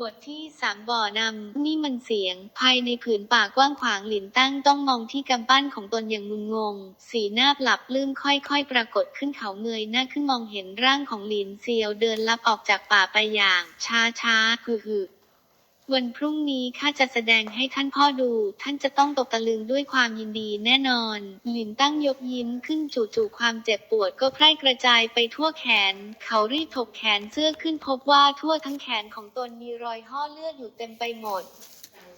บทที่สามบ่อนำนี่มันเสียง ภายในผืนป่ากว้างขวางหลินตั้งต้องมองที่กำปั้นของตนอย่างงุนงง สีหน้าปลับลืมค่อยๆ ปรากฏขึ้นเขาเงยหน้าขึ้นมองเห็นร่างของหลินเซียวเดินลับออกจากป่าไปอย่าง ช้าๆคือหือ วันพรุ่งนี้ข้าจะแสดงให้ท่านพ่อดู ท่านจะต้องตกตะลึงด้วยความยินดีแน่นอน หลินตั้งยกยิ้มขึ้นจู่ๆความเจ็บปวดก็แพร่กระจายไปทั่วแขน เขารีบถกแขนเสื้อขึ้นพบว่าทั่วทั้งแขนของตนมีรอยห่อเลือดอยู่เต็มไปหมด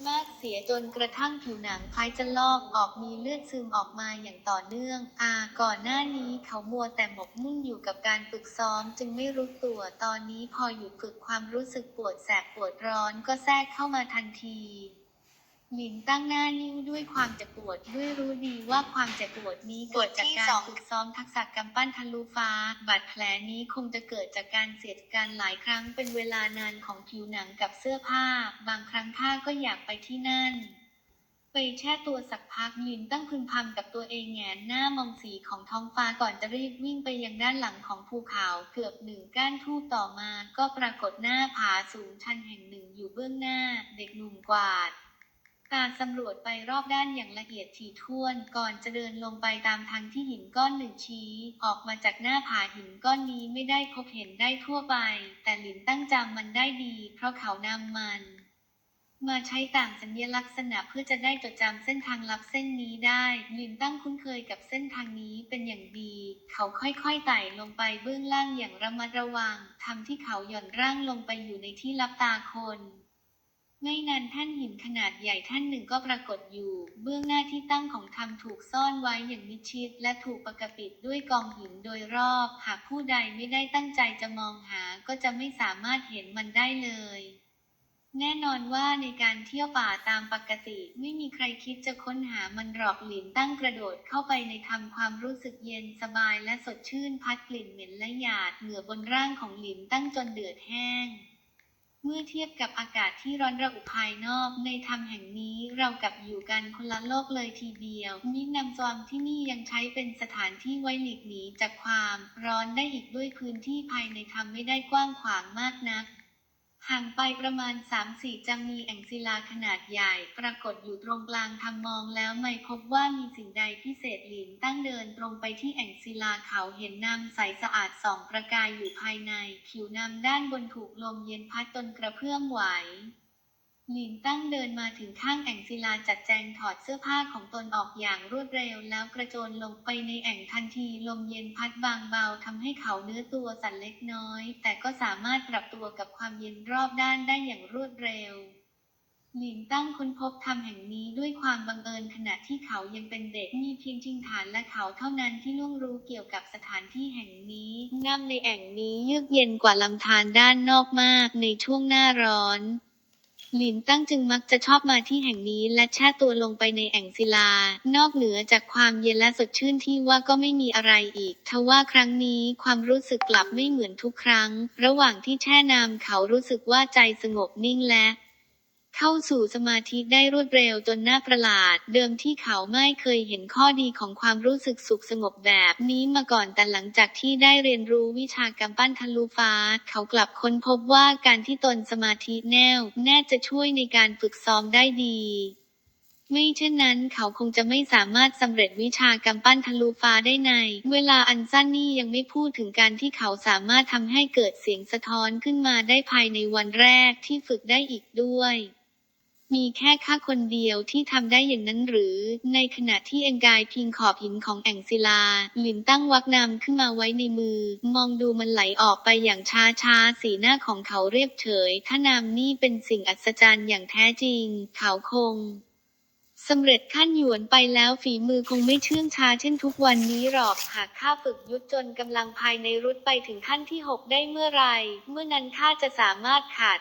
มากเสียจนกระทั่งผิวหนังคล้ายจะลอกออกมีเลือดซึมออกมาอย่างต่อเนื่อง อาก่อนหน้านี้เขามัวแต่หมกมุ่นอยู่กับการฝึกซ้อมจึงไม่รู้ตัวตอนนี้พอหยุดฝึกความรู้สึกปวดแสบปวดร้อนก็แทรกเข้ามาทันที หลินตั้งหน้านิ่งด้วยความเจ็บปวดด้วยรู้ดีว่าความเจ็บปวดนี้เกิดจากการฝึกซ้อมทักษะกำปั้นทะลุฟ้า บาดแผลนี้คงจะเกิดจากการเสียดกันหลายครั้งเป็นเวลานานของผิวหนังกับเสื้อผ้า บางครั้งข้าก็อยากไปที่นั่น ไปแช่ตัวสักพักลินตั้งพึมพำกับตัวเองแงนหน้ามองสีของท้องฟ้าก่อนจะรีบวิ่งไปยังด้านหลังของภูเขาเกือบหนึ่งก้านทูบต่อมา ก็ปรากฏหน้าผาสูงชันแห่งหนึ่งอยู่เบื้องหน้า เด็กหนุ่มกวาด การสำรวจไปรอบด้านอย่างละเอียดถี่ถ้วน ก่อนจะเดินลงไปตามทางที่หินก้อนหนึ่งชี้ ออกมาจากหน้าผาหินก้อนนี้ไม่ได้พบเห็นได้ทั่วไป แต่หลินตั้งจำมันได้ดี เพราะเขานำมัน มาใช้ต่างสัญลักษณะเพื่อจะได้จดจำเส้นทางลับเส้นนี้ได้ลินตั้งคุ้นเคยกับเส้นทางนี้เป็นอย่างดี เขาค่อยๆไต่ลงไปเบื้องล่างอย่างระมัดระวังทำที่เขาหย่อนร่างลงไปอยู่ในที่ลับตาคน ไม่นานแท่านหินขนาดใหญ่ท่านหนึ่งก็ปรากฏอยู่ เบื้องหน้าที่ตั้งของธรรมถูกซ่อนไว้อย่างมิดชิด และถูกปกปิดด้วยกองหินโดยรอบ หากผู้ใดไม่ได้ตั้งใจจะมองหาก็จะไม่สามารถเห็นมันได้เลย แน่นอนว่าในการเที่ยวป่าตามปกติ ไม่มีใครคิดจะค้นหามันหรอกหลินตั้งกระโดดเข้าไปในทำความรู้สึกเย็นสบายและสดชื่นพัดกลิ่นเหม็นและหยาดเหงื่อบนร่างของหลินตั้งจนเดือดแห้ง เมื่อเทียบกับอากาศที่ร้อนระอุภายนอกในธรรมแห่งนี้เรากับอยู่กันคนละโลกเลยทีเดียวมินำซอมที่นี่ยังใช้เป็นสถานที่ไว้หลีกหนีจากความร้อนได้อีกด้วยพื้นที่ภายในธรรมไม่ได้กว้างขวางมากนัก ห่างไปประมาณ 3-4 จะมีแอ่งศิลาขนาดใหญ่ ปรากฏอยู่ตรงกลางทางมองแล้วไม่พบว่ามีสิ่งใดพิเศษหลินตั้งเดินตรงไปที่แอ่งศิลาเขาเห็นน้ำใสสะอาดส่องประกายอยู่ภายใน ผิวน้ำด้านบนถูกลมเย็นพัดจนกระเพื่อมไหว หลินตั้งเดินมาถึงข้างแอ่งศิลาจัดแจงถอดเสื้อผ้าของตนออกอย่างรวดเร็วแล้วกระโจนลงไปในแอ่งทันทีลมเย็นพัดบางเบาทำให้เขาเนื้อตัวสั่นเล็กน้อย แต่ก็สามารถปรับตัวกับความเย็นรอบด้านได้อย่างรวดเร็ว หลินตั้งค้นพบธรรมแห่งนี้ด้วยความบังเอิญขณะที่เขายังเป็นเด็กมีเพียงทิงฐานและเขาเท่านั้นที่ล่วงรู้เกี่ยวกับสถานที่แห่งนี้น้ำในแอ่งนี้เยือกเย็นกว่าลำธารด้านนอกมากในช่วงหน้าร้อน หลินตั้งจึงมักจะชอบมาที่แห่งนี้และแช่ตัวลงไปในแอ่งศิลา นอกเหนือจากความเย็นและสดชื่นที่ว่าก็ไม่มีอะไรอีก ทว่าครั้งนี้ความรู้สึกกลับไม่เหมือนทุกครั้ง ระหว่างที่แช่น้ำเขารู้สึกว่าใจสงบนิ่งและ เข้าสู่สมาธิได้รวดเร็วจนน่าประหลาด เดิมที่เขาไม่เคยเห็นข้อดีของความรู้สึกสุขสงบแบบนี้มาก่อนแต่หลังจากที่ได้เรียนรู้วิชากำปั้นทะลุฟ้า เขากลับค้นพบว่าการที่ตนสมาธิแน่วแน่จะช่วยในการฝึกซ้อมได้ดีไม่เช่นนั้นเขาคงจะไม่สามารถสำเร็จวิชากำปั้นทะลุฟ้าได้ใน เวลาอันสั้นนี่ยังไม่พูดถึงการที่เขาสามารถทำให้เกิดเสียงสะท้อนขึ้นมาได้ภายในวันแรกที่ฝึกได้อีกด้วย มีแค่ข้าคนเดียวที่ทำได้อย่างนั้นหรือ ในขณะที่เอ็งกายพิงขอบหินของแอ่งศิลา หลินตั้งวักนำขึ้นมาไว้ในมือ มองดูมันไหลออกไปอย่างช้าช้าๆสีหน้าของเขาเรียบเฉย ถ้านามนี่เป็นสิ่งอัศจรรย์อย่างแท้จริง เขาคงสำเร็จขั้นหยวนไปแล้วฝีมือคงไม่เชื่องช้าเช่นทุกวันนี้หรอก หากข้าฝึกยุทธจนกำลังภายในรุดไปถึงขั้นที่หกได้เมื่อไร เมื่อนั้นข้าจะสามารถขาด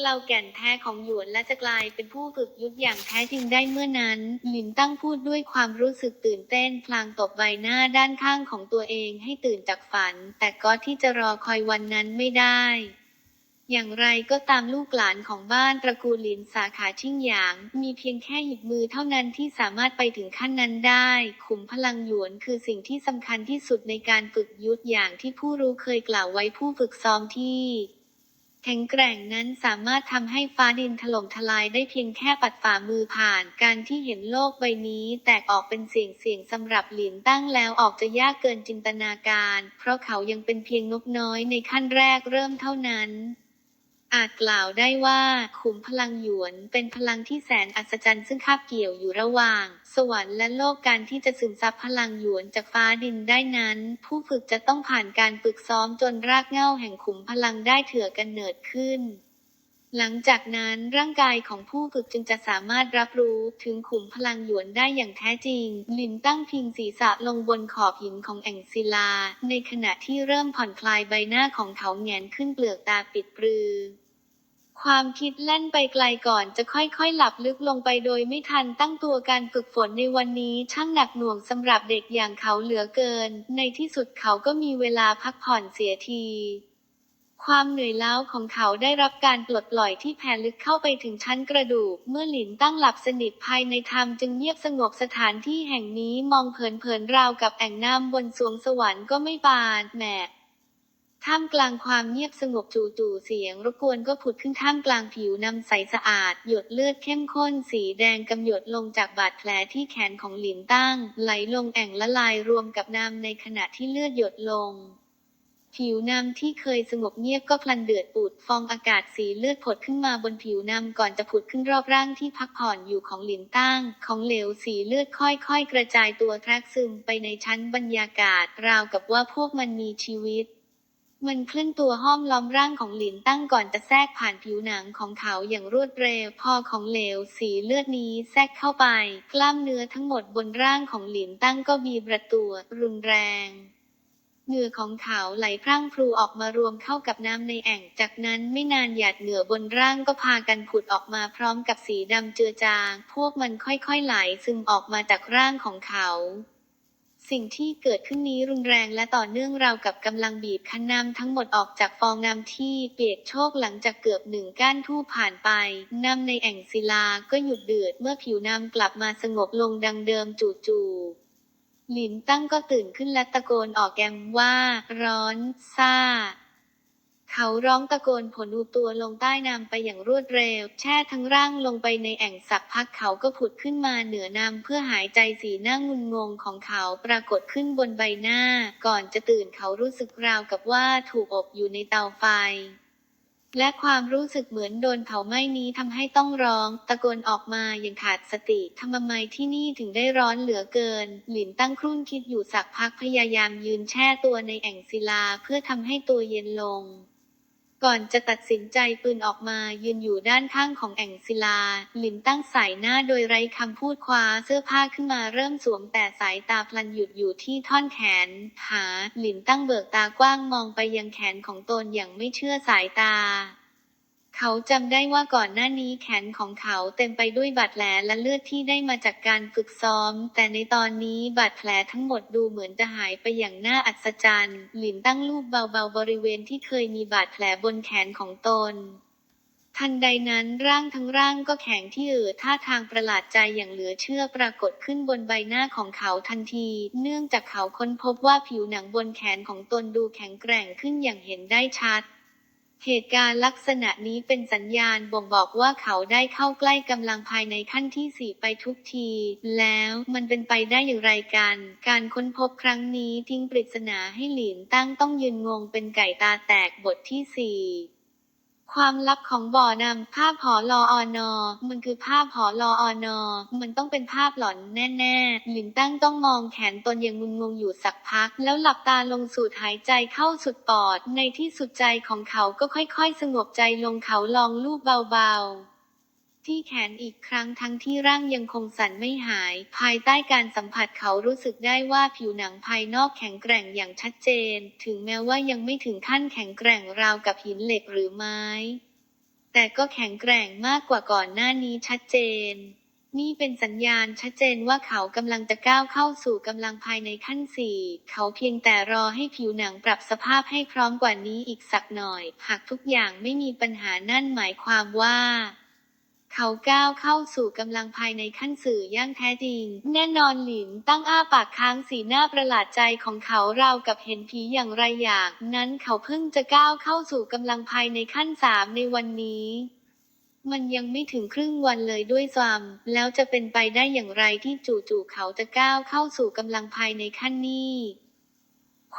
กลาแก่นแท้ของหยวนและจะกลายเป็นผู้ฝึกยุทธอย่างแท้จริงได้เมื่อนั้น หลินตั้งพูดด้วยความรู้สึกตื่นเต้นพลางตบใบหน้าด้านข้างของตัวเองให้ตื่นจากฝัน แต่ก็ที่จะรอคอยวันนั้นไม่ได้ อย่างไรก็ตามลูกหลานของบ้านตระกูลหลินสาขาชิ่งหยาง มีเพียงแค่หยิบมือเท่านั้นที่สามารถไปถึงขั้นนั้นได้ ขุมพลังหยวนคือสิ่งที่สำคัญที่สุดในการฝึกยุทธอย่างที่ผู้รู้เคยกล่าวไว้ผู้ฝึกซ้อมที่ ข็งแกร่งนั้นสามารถทำให้ฟ้าดินถล่มทลายได้เพียงแค่ปัดฝ่ามือผ่าน การที่เห็นโลกใบนี้ แตกออกเป็นเสียงเสียงสำหรับหลินตั้งแล้วออกจะยากเกินจินตนาการ เพราะเขายังเป็นเพียงนกน้อยในขั้นแรกเริ่มเท่านั้น อาจกล่าวได้ว่าขุมพลังหยวนเป็นพลังที่แสนอัศจรรย์ซึ่งคาบเกี่ยวอยู่ระหว่าง สวรรค์และโลกการที่จะซึมซับพลังหยวนจากฟ้าดินได้นั้น ผู้ฝึกจะต้องผ่านการฝึกซ้อมจนรากเหง้าแห่งขุมพลังได้เถื่อกันเนิดขึ้น หลังจากนั้นร่างกายของผู้ฝึกจึงจะสามารถรับรู้ถึงขุมพลังหยวนได้อย่างแท้จริง ลินตั้งพิงศีรษะลงบนขอบหินของแอ่งศิลา ในขณะที่เริ่มผ่อนคลายใบหน้าของเขาแงนขึ้นเปลือกตาปิดปรือ ความคิดแล่นไปไกลก่อนจะค่อยๆ หลับลึกลงไปโดยไม่ทันตั้งตัวการฝึกฝนในวันนี้ช่างหนักหน่วงสำหรับเด็กอย่างเขาเหลือเกิน ในที่สุดเขาก็มีเวลาพักผ่อนเสียที ความเหนื่อยล้าของเขาได้รับการปลดปล่อยที่แผ่ลึกเข้าไปถึงชั้นกระดูก เมื่อหลินตั้งหลับสนิทภายในธรรมจึงเงียบสงบสถานที่แห่งนี้มองเผินๆราวกับแอ่งน้ำบนสวงสวรรค์ก็ไม่บานแหมท่ามกลางความเงียบสงบจู่ๆเสียงรบกวนก็ผุดขึ้นท่ามกลางผิวน้ำใสสะอาด หยดเลือดเข้มข้นสีแดงกำหยดลงจากบาดแผลที่แขนของหลินตั้ง ไหลลงแอ่งละลายรวมกับน้ำในขณะที่เลือดหยดลง ผิวน้ำที่เคยสงบเงียบก็พลันเดือดปุดฟองอากาศสีเลือดผดขึ้นมาบนผิวน้ำก่อนจะผุดขึ้นรอบร่างที่พักผ่อนอยู่ของหลินตั้ง ของเหลวสีเลือดค่อยๆ กระจายตัวแทรกซึมไปในชั้นบรรยากาศ ราวกับว่าพวกมันมีชีวิตมันเคลื่อนตัวห้อมล้อมร่างของหลินตั้งก่อนจะแทรกผ่านผิวหนังของเขาอย่างรวดเร็ว พอของเหลวสีเลือดนี้แทรกเข้าไป กล้ามเนื้อทั้งหมดบนร่างของหลินตั้งก็บีบระตัว รุนแรง เหงื่อของเขาไหลพรั่งพรูออกมารวมเข้ากับน้ำในแอ่ง จากนั้นไม่นานหยาดเหงื่อบนร่างก็พากันผุดออกมาพร้อมกับสีดำเจือจาง พวกมันค่อยๆไหลซึมออกมาจากร่างของเขา สิ่งที่เกิดขึ้นนี้รุนแรงและต่อเนื่องราวกับกำลังบีบคั้นน้ำทั้งหมดออกจากฟองน้ำที่เปียกโชกหลังจากเกือบหนึ่งก้านทู่ผ่านไป น้ำในแอ่งศิลาก็หยุดเดือดเมื่อผิวน้ำกลับมาสงบลงดังเดิมจู่ๆ หลินตั้งก็ตื่นขึ้นและตะโกนออกแกมว่า ร้อนซ่า เขาร้องตะโกนผลูตัวลงใต้น้ำไปอย่างรวดเร็ว แช่ทั้งร่างลงไปในแอ่งสักพักเขาก็ผุดขึ้นมาเหนือน้ำเพื่อหายใจสีหน้างุนงงของเขาปรากฏขึ้นบนใบหน้า ก่อนจะตื่นเขารู้สึกราวกับว่าถูกอบอยู่ในเตาไฟ และความรู้สึกเหมือนโดนเผาไหม้นี้ทำให้ต้องร้อง ตะโกนออกมาอย่างขาดสติทำไมที่นี่ถึงได้ร้อนเหลือเกิน หลินตั้งครุ่นคิดอยู่สักพักพยายามยืนแช่ตัวในแอ่งศิลาเพื่อทำให้ตัวเย็นลง ก่อนจะตัดสินใจปืนออกมายืนอยู่ด้านข้างของแอ่งศิลา หลินตั้งสายหน้าโดยไร้คำพูดคว้าเสื้อผ้าขึ้นมาเริ่มสวมแต่สายตาพลันหยุดอยู่ที่ท่อนแขน หา หลินตั้งเบิกตากว้างมองไปยังแขนของตนอย่างไม่เชื่อสายตา เขาจำได้ว่าก่อนหน้านี้แขนของเขาเต็มไปด้วยบาดแผลและเลือดที่ได้มาจากการฝึกซ้อม แต่ในตอนนี้บาดแผลทั้งหมดดูเหมือนจะหายไปอย่างน่าอัศจรรย์ หลินตั้งลูบเบาๆบริเวณที่เคยมีบาดแผลบนแขนของตน ทันใดนั้นร่างทั้งร่างก็แข็งที่เอือท่าทางประหลาดใจอย่างเหลือเชื่อปรากฏขึ้นบนใบหน้าของเขาทันที เนื่องจากเขาค้นพบว่าผิวหนังบนแขนของตนดูแข็งแกร่งขึ้นอย่างเห็นได้ชัด เหตุการณ์ลักษณะนี้เป็นสัญญาณบ่งบอกว่าเขาได้เข้าใกล้กำลังภายในขั้นที่สี่ไปทุกที แล้วมันเป็นไปได้อย่างไรกัน การค้นพบครั้งนี้ทิ้งปริศนาให้หลินตั้งต้องยืนงงเป็นไก่ตาแตกบทที่สี่ ความลับของบ่อนำภาพหอรออนอ มันคือภาพหอรออนอ มันต้องเป็นภาพหลอนแน่ๆ หลินตั้งต้องมองแขนตนอย่างงุนงงอยู่สักพัก แล้วหลับตาลงสูดหายใจเข้าสุดปอด ในที่สุดใจของเขาก็ค่อยๆ สงบใจลงเขาลองลูบเบาๆ ที่แขนอีกครั้งทั้งที่ร่างยังคงสั่นไม่หาย ภายใต้การสัมผัสเขารู้สึกได้ว่าผิวหนังภายนอกแข็งแกร่งอย่างชัดเจน ถึงแม้ว่ายังไม่ถึงขั้นแข็งแกร่งราวกับหินเหล็กหรือไม้ แต่ก็แข็งแกร่งมากกว่าก่อนหน้านี้ชัดเจน นี่เป็นสัญญาณชัดเจนว่าเขากำลังจะก้าวเข้าสู่กำลังภายในขั้นสี่เขาเพียงแต่รอให้ผิวหนังปรับสภาพให้พร้อมกว่านี้อีกสักหน่อย หากทุกอย่างไม่มีปัญหานั่นหมายความว่า เขาก้าวเข้าสู่กำลังภายในขั้นสื่อย่างแท้จริง แน่นอนหลินตั้งอ้าปากค้างสีหน้าประหลาดใจของเขาราวกับเห็นผีอย่างไรอย่าง นั้นเขาเพิ่งจะก้าวเข้าสู่กำลังภายในขั้นสามในวันนี้ มันยังไม่ถึงครึ่งวันเลยด้วยซ้ำแล้วจะเป็นไปได้อย่างไรที่จู่ๆเขาจะก้าวเข้าสู่กำลังภายในขั้นนี้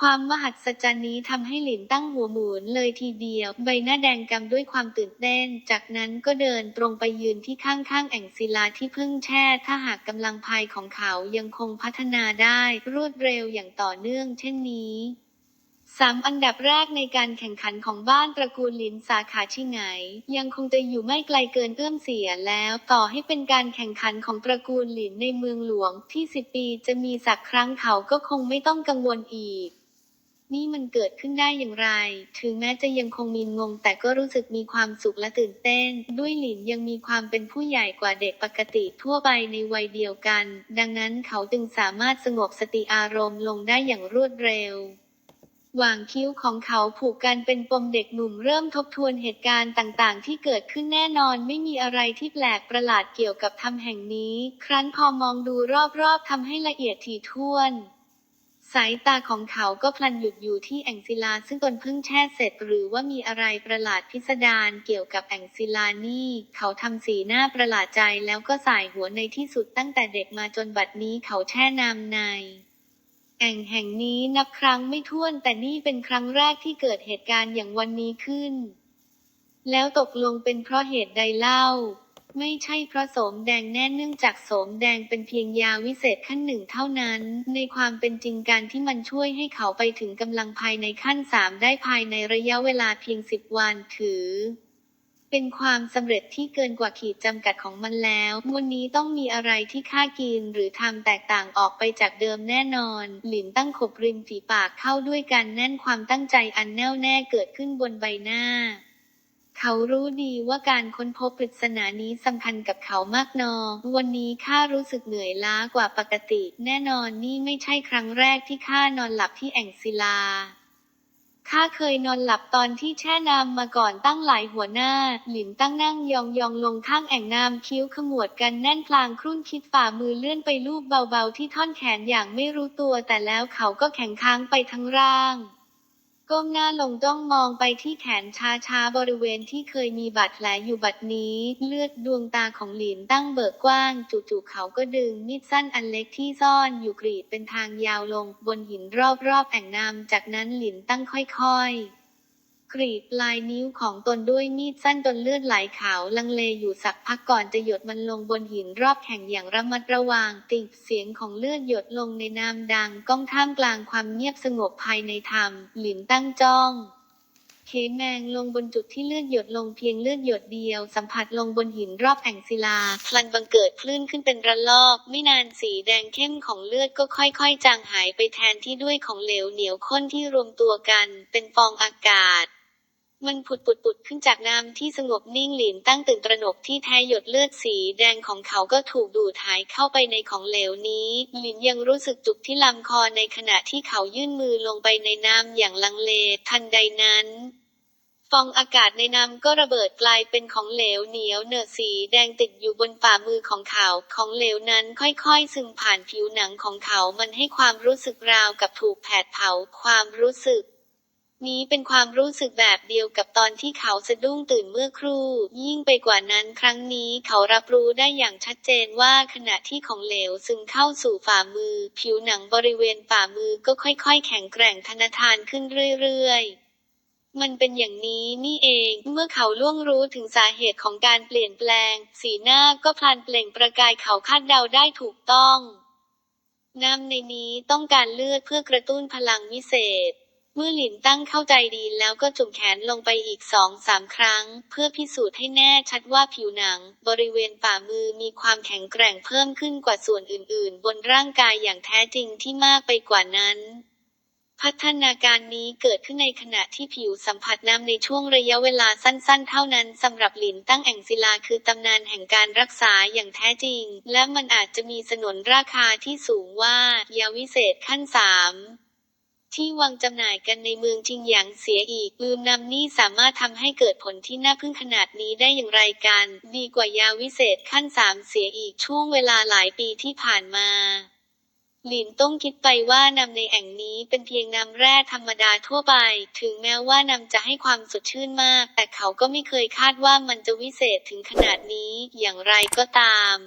ความมหัศจรรย์นี้ทำให้หลินตั้งหัวหมุนเลยทีเดียว ใบหน้าแดงกำด้วยความตื่นเต้น จากนั้นก็เดินตรงไปยืนที่ข้างๆ แอ่งศิลาที่เพิ่งแช่ ถ้าหากกำลังภายของเขายังคงพัฒนาได้ รวดเร็วอย่างต่อเนื่อง เช่นนี้สามอันดับแรกในการแข่งขันของบ้านตระกูลหลินสาขาชิงไหงยังคงจะอยู่ไม่ไกลเกินเอื้อมเสียแล้ว ต่อให้เป็นการแข่งขันของตระกูลหลินในเมืองหลวงที่สิบปีจะมีสักครั้งเขาก็คงไม่ต้องกังวลอีก นี่มันเกิดขึ้นได้อย่างไร ถึงแม้จะยังคงมีงง แต่ก็รู้สึกมีความสุขและตื่นเต้น ด้วยหลินยังมีความเป็นผู้ใหญ่กว่าเด็กปกติทั่วไปในวัยเดียวกัน ดังนั้นเขาจึงสามารถสงบสติอารมณ์ลงได้อย่างรวดเร็วหว่างคิ้วของเขาผูกกันเป็นปมเด็กหนุ่มเริ่มทบทวนเหตุการณ์ต่างๆ ที่เกิดขึ้นแน่นอนไม่มีอะไรที่แปลกประหลาดเกี่ยวกับธรรมแห่งนี้ ครั้นพอมองดูรอบๆทำให้ละเอียดถี่ถ้วน สายตาของเขาก็พลันหยุดอยู่ที่แองศิลาซึ่งตนเพิ่งแช่เสร็จ หรือว่ามีอะไรประหลาดพิสดารเกี่ยวกับแองศิลานี่ เขาทำสีหน้าประหลาดใจแล้วก็สายหัวในที่สุดตั้งแต่เด็กมาจนบัดนี้เขาแช่น้ำในแอ่งแห่งนี้นับครั้งไม่ถ้วนแต่นี่เป็นครั้งแรกที่เกิดเหตุการณ์อย่างวันนี้ขึ้น แล้วตกลงเป็นเพราะเหตุใดเล่า ไม่ใช่เพราะโสมแดงแน่เนื่องจากโสมแดงเป็นเพียงยาวิเศษขั้นหนึ่งเท่านั้น ในความเป็นจริงการที่มันช่วยให้เขาไปถึงกำลังภายในขั้นสามได้ภายในระยะเวลาเพียงสิบวันถือเป็นความสำเร็จที่เกินกว่าขีดจำกัดของมันแล้ว วันนี้ต้องมีอะไรที่ค่ากินหรือทำแตกต่างออกไปจากเดิมแน่นอน หลินตั้งขบริมฝีปากเข้าด้วยกันแน่นความตั้งใจอันแน่วแน่เกิดขึ้นบนใบหน้า เขารู้ดีว่าการค้นพบปริศนานี้สำคัญกับเขามากนอ วันนี้ข้ารู้สึกเหนื่อยล้ากว่าปกติ แน่นอนนี่ไม่ใช่ครั้งแรกที่ข้านอนหลับที่แอ่งศิลาข้าเคยนอนหลับตอนที่แช่น้ำมาก่อนตั้งหลายหัวหน้า หลินตั้งนั่งยองยองๆลงข้างแอ่งน้ำคิ้วขมวดกันแน่นพลางครุ่นคิดฝ่ามือเลื่อนไปลูบเบาๆที่ท่อนแขนอย่างไม่รู้ตัวแต่แล้วเขาก็แข็งค้างไปทั้งร่าง ก้มหน้าลงจ้องมองไปที่แขนช้าๆบริเวณที่เคยมีบาดแผลอยู่บัดนี้ เลือดดวงตาของหลินตั้งเบิกกว้าง จู่ๆเขาก็ดึงมีดสั้นอันเล็กที่ซ่อนอยู่กรีดเป็นทางยาวลงบนหินรอบๆแอ่งน้ำจากนั้นหลินตั้งค่อยๆ กรีดลายนิ้วของตนด้วยมีดสั้นจนเลือดไหลขาวลังเลอยู่สักพักก่อนจะหยดมันลงบนหินรอบแข่งอย่างระมัดระวังติดเสียงของเลือดหยดลงในน้ำดังก้องท่ามกลางความเงียบสงบภายในธรรม หลินตั้งจ้องเคแมงลงบนจุดที่เลือดหยดลงเพียงเลือดหยดเดียว สัมผัสลงบนหินรอบแอ่งศิลาพลันบังเกิดคลื่นขึ้นเป็นระลอก ไม่นานสีแดงเข้มของเลือดก็ค่อยๆ จางหายไปแทนที่ด้วยของเหลวเหนียวข้นที่รวมตัวกัน เป็นฟองอากาศ มันผุดปุดปุดขึ้นจากน้ำที่สงบนิ่งหลินตั้งตื่นตระหนกที่แท้หยดเลือดสีแดงของเขาก็ถูกดูดหายเข้าไปในของเหลวนี้ หลินยังรู้สึกจุกที่ลำคอในขณะที่เขายื่นมือลงไปในน้ำอย่างลังเล ทันใดนั้น ฟองอากาศในน้ำก็ระเบิดกลายเป็นของเหลวเหนียวเหนอะสีแดงติดอยู่บนฝ่ามือของเขา ของเหลวนั้นค่อยๆ ซึมผ่านผิวหนังของเขา มันให้ความรู้สึกราวกับถูกแผดเผาความรู้สึก นี้เป็นความรู้สึกแบบเดียวกับตอนที่เขาสะดุ้งตื่นเมื่อครู่ ยิ่งไปกว่านั้นครั้งนี้เขารับรู้ได้อย่างชัดเจนว่าขณะที่ของเหลวซึมเข้าสู่ฝ่ามือ ผิวหนังบริเวณฝ่ามือก็ค่อยๆ แข็งแกร่งทนทานขึ้นเรื่อยๆมันเป็นอย่างนี้นี่เอง เมื่อเขาล่วงรู้ถึงสาเหตุของการเปลี่ยนแปลง สีหน้าก็พลันเปล่งประกายเขาคาดเดาได้ถูกต้อง น้ำในนี้ต้องการเลือดเพื่อกระตุ้นพลังวิเศษ เมื่อหลินตั้งเข้าใจดีแล้วก็จุ่มแขนลงไปอีกสองสามครั้ง เพื่อพิสูจน์ให้แน่ชัดว่าผิวหนัง บริเวณฝ่ามือมีความแข็งแกร่งเพิ่มขึ้นกว่าส่วนอื่นๆ บนร่างกายอย่างแท้จริงที่มากไปกว่านั้นพัฒนาการนี้เกิดขึ้นในขณะที่ผิวสัมผัสน้ำในช่วงระยะเวลาสั้นๆ เท่านั้นสำหรับหลินตั้งแอ่งศิลาคือตำนานแห่งการรักษาอย่างแท้จริง และมันอาจจะมีสนนราคาที่สูงว่ายาวิเศษขั้นสาม ที่วางจำหน่ายกันในเมืองจิงหยางเสียอีก ลืมนำนี่สามารถทำให้เกิดผลที่น่าพึ่งขนาดนี้ได้อย่างไรกัน ดีกว่ายาวิเศษขั้นสามเสียอีกช่วงเวลาหลายปีที่ผ่านมาหลินต้องคิดไปว่านำในแอ่งนี้เป็นเพียงน้ำแร่ธรรมดาทั่วไป ถึงแม้ว่านำจะให้ความสดชื่นมาก แต่เขาก็ไม่เคยคาดว่ามันจะวิเศษถึงขนาดนี้ อย่างไรก็ตาม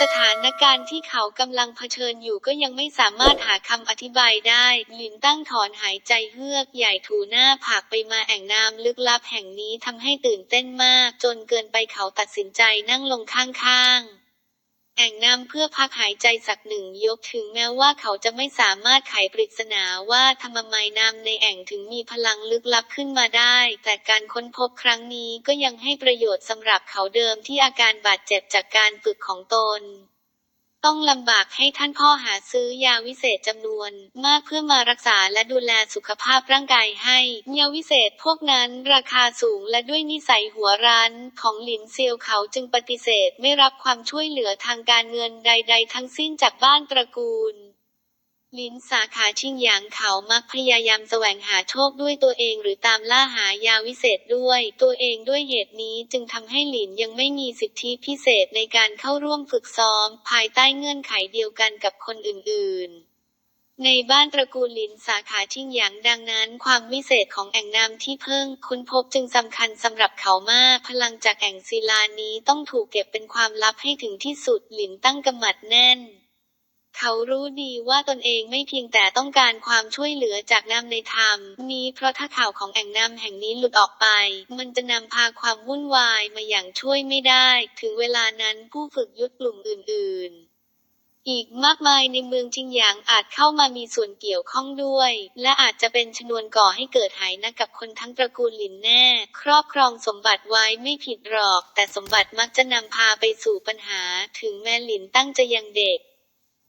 สถานการณ์ที่เขากำลังเผชิญอยู่ก็ยังไม่สามารถหาคำอธิบายได้หลินตั้งถอนหายใจเฮือกใหญ่ถูหน้าผากไปมาแอ่งน้ำลึกลับแห่งนี้ทำให้ตื่นเต้นมาก จนเกินไปเขาตัดสินใจนั่งลงข้างๆ แอ่งน้ำเพื่อพักหายใจสักหนึ่งยกถึงแม้ว่าเขาจะไม่สามารถไขปริศนาว่าทำไมน้ำในแอ่งถึงมีพลังลึกลับขึ้นมาได้ แต่การค้นพบครั้งนี้ก็ยังให้ประโยชน์สำหรับเขาเดิมที่อาการบาดเจ็บจากการฝึกของตน ต้องลำบากให้ท่านพ่อหาซื้อยาวิเศษจำนวน มากเพื่อมารักษาและดูแลสุขภาพร่างกายให้ ยาวิเศษพวกนั้นราคาสูงและด้วยนิสัยหัวร้านของหลินเซียวเขาจึงปฏิเสธไม่รับความช่วยเหลือทางการเงินใด ๆ ทั้งสิ้นจากบ้านตระกูล ลินสาขาชิงหยางเขามักพยายามแสวงหาโชคด้วยตัวเองหรือตามล่าหายาวิเศษด้วย ตัวเองด้วยเหตุนี้จึงทำให้หลินยังไม่มีสิทธิพิเศษในการเข้าร่วมฝึกซ้อม ภายใต้เงื่อนไขเดียวกันกับคนอื่นๆในบ้านตระกูลลินสาขาชิงหยางดังนั้น ความวิเศษของแอ่งน้ำที่เพิ่งค้นพบจึงสำคัญสำหรับเขามาก พลังจากแอ่งศิลานี้ต้องถูกเก็บเป็นความลับให้ถึงที่สุดหลินตั้งกำมัดแน่น เขารู้ดีว่าตนเองไม่เพียงแต่ต้องการความช่วยเหลือจากน้ำในธรรม นี้เพราะถ้าข่าวของแอ่งน้ำแห่งนี้หลุดออกไป มันจะนำพาความวุ่นวายมาอย่างช่วยไม่ได้ ถึงเวลานั้นผู้ฝึกยุทธกลุ่มอื่น ๆอีกมากมายในเมืองจิงหยางอาจเข้ามามีส่วนเกี่ยวข้องด้วย และอาจจะเป็นชนวนก่อให้เกิดหายนะกับคนทั้งตระกูลหลินแน่ ครอบครองสมบัติไว้ไม่ผิดหรอก แต่สมบัติมักจะนำพาไปสู่ปัญหา ถึงแม้หลินตั้งจะยังเด็ก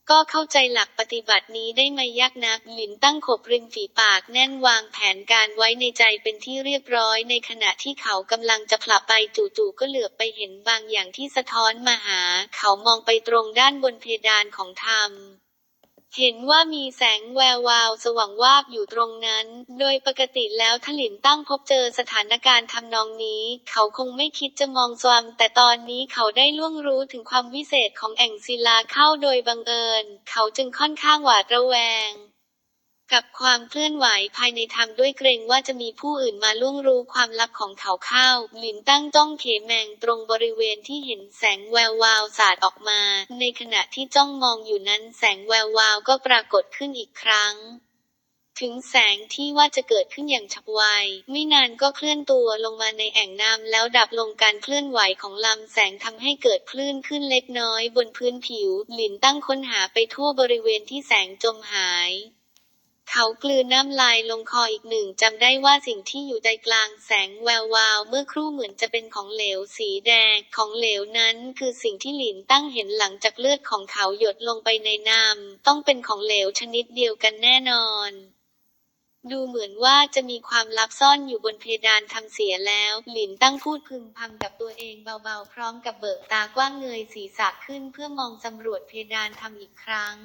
ก็เข้าใจหลักปฏิบัตินี้ได้ไม่ยากนักหลินตั้งขบริมฝีปากแน่นวางแผนการไว้ในใจเป็นที่เรียบร้อยในขณะที่เขากำลังจะผลับไปจู่ๆก็เหลือบไปเห็นบางอย่างที่สะท้อนมาหา เขามองไปตรงด้านบนเพดานของธรรม เห็นว่ามีแสงแวววาวสว่างวาบอยู่ตรงนั้น โดยปกติแล้วถ้าหลินตั้งพบเจอสถานการณ์ทำนองนี้ เขาคงไม่คิดจะมองสวมแต่ตอนนี้เขาได้ล่วงรู้ถึงความวิเศษของแอ่งศิลาเข้าโดยบังเอิญ เขาจึงค่อนข้างหวาดระแวง กับความเคลื่อนไหวภายในธรรมด้วยเกรงว่าจะมีผู้อื่นมาล่วงรู้ความลับของเขาเข้า หลินตั้งจ้องเขแมงตรงบริเวณที่เห็นแสงแวววาวสาดออกมา ในขณะที่จ้องมองอยู่นั้นแสงแวววาวก็ปรากฏขึ้นอีกครั้ง ถึงแสงที่ว่าจะเกิดขึ้นอย่างฉับไว ไม่นานก็เคลื่อนตัวลงมาในแอ่งน้ำแล้วดับลงการเคลื่อนไหวของลำแสงทำให้เกิดคลื่นขึ้นเล็กน้อยบนพื้นผิว หลินตั้งค้นหาไปทั่วบริเวณที่แสงจมหาย เขากลืนน้ำลายลงคออีกหนึ่งจำได้ว่าสิ่งที่อยู่ใจกลางแสงแวววาว เมื่อครู่เหมือนจะเป็นของเหลวสีแดง ของเหลวนั้นคือสิ่งที่หลินตั้งเห็นหลังจากเลือดของเขาหยดลงไปในน้ำต้องเป็นของเหลวชนิดเดียวกันแน่นอน ดูเหมือนว่าจะมีความลับซ่อนอยู่บนเพดานทำเสียแล้ว หลินตั้งพูดพึมพำกับตัวเองเบาๆ พร้อมกับเบิกตากว้างเงยศีรษะขึ้นเพื่อมองสำรวจเพดานทำอีกครั้ง